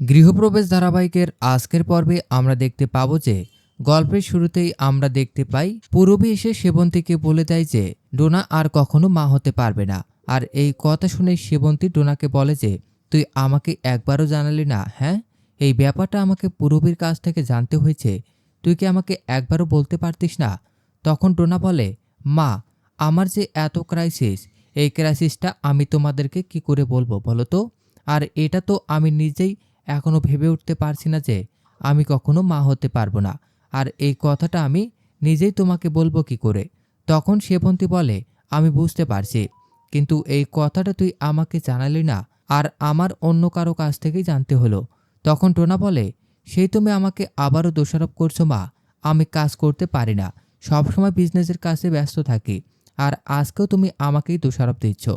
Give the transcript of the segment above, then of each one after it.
গৃহপ্রবেশ ধারাবাহিকের আজকের পর্বে আমরা দেখতে পাবো যে, গল্পের শুরুতেই আমরা দেখতে পাই, পূরবী এসে সেবন্তীকে বলে দেয় যে, ডোনা আর কখনো মা হতে পারবে না। আর এই কথা শুনে সেবন্তী ডোনাকে বলে যে, তুই আমাকে একবারও জানালি না হ্যাঁ? এই ব্যাপারটা আমাকে পূরবীর কাছ থেকে জানতে হয়েছে। তুই কি আমাকে একবারও বলতে পারতিস না? তখন ডোনা বলে, মা, আমার যে এত ক্রাইসিস এই ক্রাইসিসটা আমি তোমাদেরকে কি করে বলব বলো তো? আর এটা তো আমি নিজেই এখনও ভেবে উঠতে পারছি না যে আমি কখনো মা হতে পারব না। আর এই কথাটা আমি নিজেই তোমাকে বলব কি করে? তখন সেবন্তী বলে, আমি বুঝতে পারছি। কিন্তু এই কথাটা তুই আমাকে জানালি না আর আমার অন্য কারও কাছ থেকেই জানতে হলো। তখন টোনা বলে, সেই তুমি আমাকে আবারও দোষারোপ করছ মা। আমি কাজ করতে পারি না। সবসময় বিজনেসের কাছে ব্যস্ত থাকি। আর আজকেও তুমি আমাকেই দোষারোপ দিচ্ছ।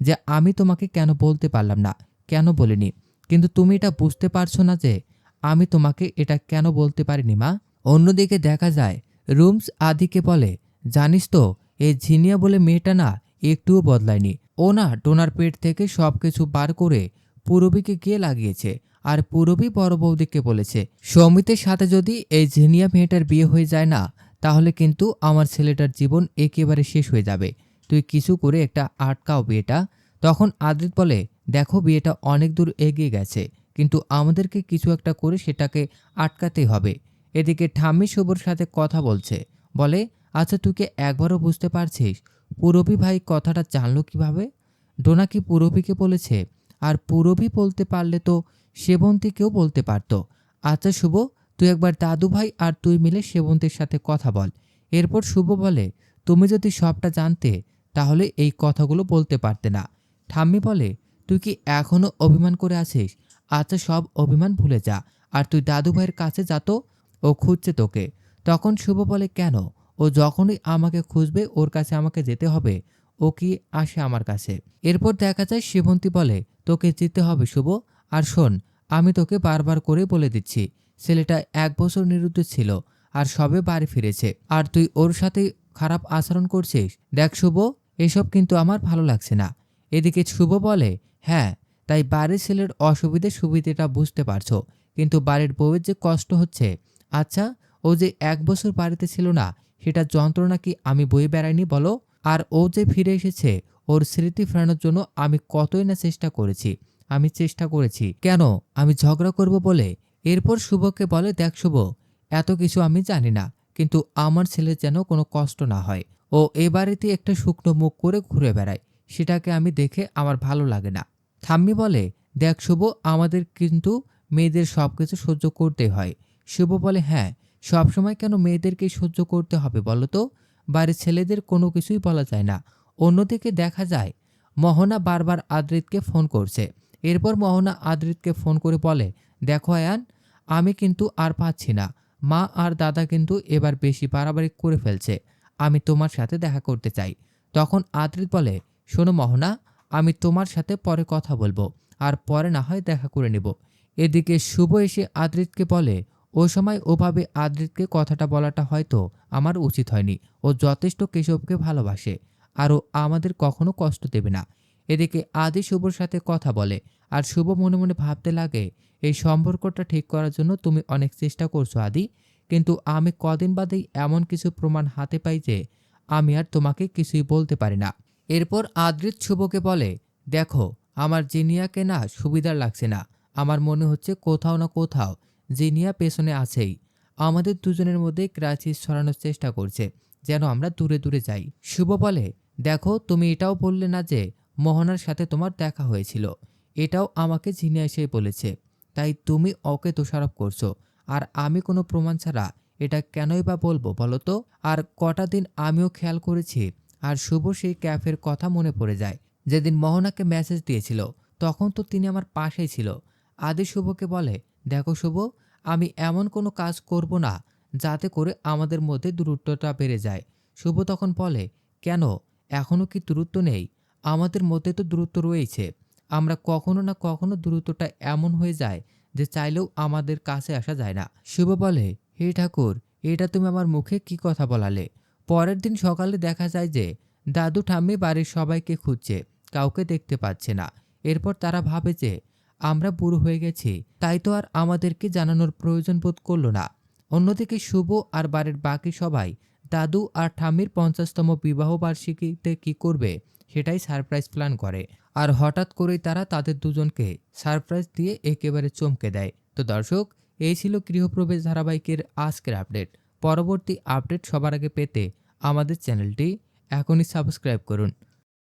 যে আমি তোমাকে কেন বলতে পারলাম না? কেন বলিনি? কিন্তু তুমি এটা বুঝতে পারছ না যে আমি তোমাকে এটা কেন বলতে পারিনি, মা? অন্যদিকে দেখা যায়, রুমস আদিকে বলে, জানিস তো, এই ঝিনিয়া বলে মেয়েটা না একটুও বদলায়নি। ও না ডোনার পেট থেকে সব কিছু বার করে পূরবীকে গিয়ে লাগিয়েছে আর পূরবী বড় বৌদিকে বলেছে, সৌমিতের সাথে যদি এই ঝিনিয়া মেয়েটার বিয়ে হয়ে যায় না, তাহলে কিন্তু আমার ছেলেটার জীবন একেবারে শেষ হয়ে যাবে। তুই কিছু করে একটা আটকাও বিয়েটা তখন আদ্রিত বলে দেখো বিয়েটা অনেক দূর এগিয়ে গেছে, কিন্তু আমাদেরকে কিছু একটা করে সেটাকে আটকাতেই হবে। এদিকে ঠাম্মি শুভর সাথে কথা বলছে, বলে আচ্ছা তুই কি একবারও বুঝতে পারছিস পুরবী ভাই কথাটা জানলো কীভাবে? ডোনা কি পুরবীকে বলেছে? আর পুরবী বলতে পারলে তো সেবন্তীকেও বলতে পারতো। আচ্ছা শুভ, তুই একবার দাদু ভাই আর তুই মিলে সেবন্তীর সাথে কথা বল। এরপর শুভ বলে, তুমি যদি সবটা জানতে, তাহলে এই কথাগুলো বলতে পারতে না। ঠাম্মি বলে তুই কি এখনও অভিমান করে আছিস? আচ্ছা সব অভিমান ভুলে যা। আর তুই দাদু ভাইয়ের কাছে যা তো, ও খুঁজছে তোকে। তখন শুভ বলে, কেন? ও যখনই আমাকে খুঁজবে, ওর কাছে আমাকে যেতে হবে। ও কি আসে আমার কাছে? এরপর দেখা যায়, শিবন্তী বলে, তোকে যেতে হবে শুভ। আর শোন, আমি তোকে বারবার করে বলে দিচ্ছি। ছেলেটা এক বছর নিরুদ্দেশ ছিল, আর সবে বাড়ি ফিরেছে। আর তুই ওর সাথে খারাপ আচরণ করছিস? দেখ শুভ, এসব কিন্তু আমার ভালো লাগছে না। এদিকে শুভ বলে হ্যাঁ তাই বাড়ির ছেলের অসুবিধে সুবিধেটা বুঝতে পারছ। কিন্তু বাড়ির বউয়ের যে কষ্ট হচ্ছে আচ্ছা ও যে এক বছর বাড়িতে ছিল না, সেটা যন্ত্রণা কি আমি বয়ে বেড়াইনি বলো? আর ও যে ফিরে এসেছে, ওর স্মৃতি ফেরানোর জন্য আমি কতই না চেষ্টা করেছি। আমি চেষ্টা করেছি। কেন? আমি ঝগড়া করব বলে? এরপর শুভকে বলে, দেখ শুভ, এত কিছু আমি জানি না, কিন্তু আমার ছেলের যেন কোনো কষ্ট না হয়। ও এ বাড়িতে একটা শুকনো মুখ করে ঘুরে বেড়ায়। সেটাকে আমি দেখে আমার ভালো লাগে না। থাম্মি বলে, দেখ শুভ, আমাদের কিন্তু মেয়েদের সব কিছু সহ্য করতে হয়। শুভ বলে হ্যাঁ সবসময় কেন মেয়েদেরকেই সহ্য করতে হবে বলো তো? বাড়ির ছেলেদের কোনো কিছুই বলা যায় না। অন্যদিকে দেখা যায়, মোহনা বারবার আদ্রিতকে ফোন করছে। এরপর মোহনা আদ্রিতকে ফোন করে বলে, দেখো আয়ান, আমি কিন্তু আর পাচ্ছি না। মা আর দাদা কিন্তু এবার বেশি বাড়াবাড়ি করে ফেলছে। আমি তোমার সাথে দেখা করতে চাই। তখন আদ্রিত বলে, শোনো মোহনা আমি তোমার সাথে পরে কথা বলব, আর পরে না হয় দেখা করে নেব। এদিকে শুভ এসে আদ্রিতকে বলে, ও সময় ওভাবে আদ্রিতকে কথাটা বলাটা হয়তো আমার উচিত হয়নি। ও যথেষ্ট কেশবকে ভালোবাসে, আর ও আমাদের কখনো কষ্ট দেবে না। এদিকে আদি শুভর সাথে কথা বলে, আর শুভ মনে মনে ভাবতে লাগে, এই সম্পর্কটা ঠিক করার জন্য তুমি অনেক চেষ্টা করছ আদি, কিন্তু আমি কদিন বাদেই এমন কিছু প্রমাণ হাতে পাই যে আমি আর তোমাকে কিছুই বলতে পারি না। এরপর আদ্রিত শুভকে বলে, দেখো, আমার জিনিয়াকে না সুবিধার লাগছে না। আমার মনে হচ্ছে কোথাও না কোথাও জিনিয়া পেছনে আছেই। আমাদের দুজনের মধ্যে ক্রাইসিস ছড়ানোর চেষ্টা করছে, যেন আমরা দূরে দূরে যাই। শুভ বলে, দেখো, তুমি এটাও বললে না যে মোহনার সাথে তোমার দেখা হয়েছিল। এটাও আমাকে জিনিয়া এসে বলেছে। তাই তুমি ওকে দোষারোপ করছ। আর আমি কোনো প্রমাণ ছাড়া এটা কেনই বা বলব বলো তো? আর কটা দিন আমিও খেয়াল করেছি আর শুভ সেই ক্যাফের কথা মনে পড়ে যায়। যেদিন মোহনাকে মেসেজ দিয়েছিল, তখন তো তিনি আমার পাশেই ছিল। আদি শুভকে বলে, দেখো শুভ, আমি এমন কোনো কাজ করব না, যাতে করে আমাদের মধ্যে দূরত্বটা বেড়ে যায়। শুভ তখন বলে, কেন? এখনও কি দূরত্ব নেই? আমাদের মধ্যে তো দূরত্ব রয়েছে আমরা কখনো না কখনো দূরত্বটা এমন হয়ে যায় যে চাইলেও আমাদের কাছে আসা যায় না। শুভ বলে, হে ঠাকুর, এটা তুমি আমার মুখে কি কথা বলালে? পরের দিন সকালে দেখা যায় যে দাদু ঠাম্মি বাড়ির সবাইকে খুঁজছে, কাউকে দেখতে পাচ্ছে না। এরপর তারা ভাবে যে আমরা বুড়ো হয়ে গেছি, তাই তো আর আমাদেরকে জানানোর প্রয়োজন বোধ করল না। অন্যদিকে শুভ আর বাড়ির বাকি সবাই দাদু আর ঠাম্মির পঞ্চাশতম বিবাহ বার্ষিকীতে কি করবে সেটাই সারপ্রাইজ প্ল্যান করে। আর হঠাৎ করেই তারা তাদের দুজনকে সারপ্রাইজ দিয়ে একেবারে চমকে দেয়। তো দর্শক, এই ছিল গৃহপ্রবেশ ধারাবাহিকের আজকের আপডেট। পরবর্তী আপডেট সবার আগে পেতে আমাদের চ্যানেলটি এখনই সাবস্ক্রাইব করুন।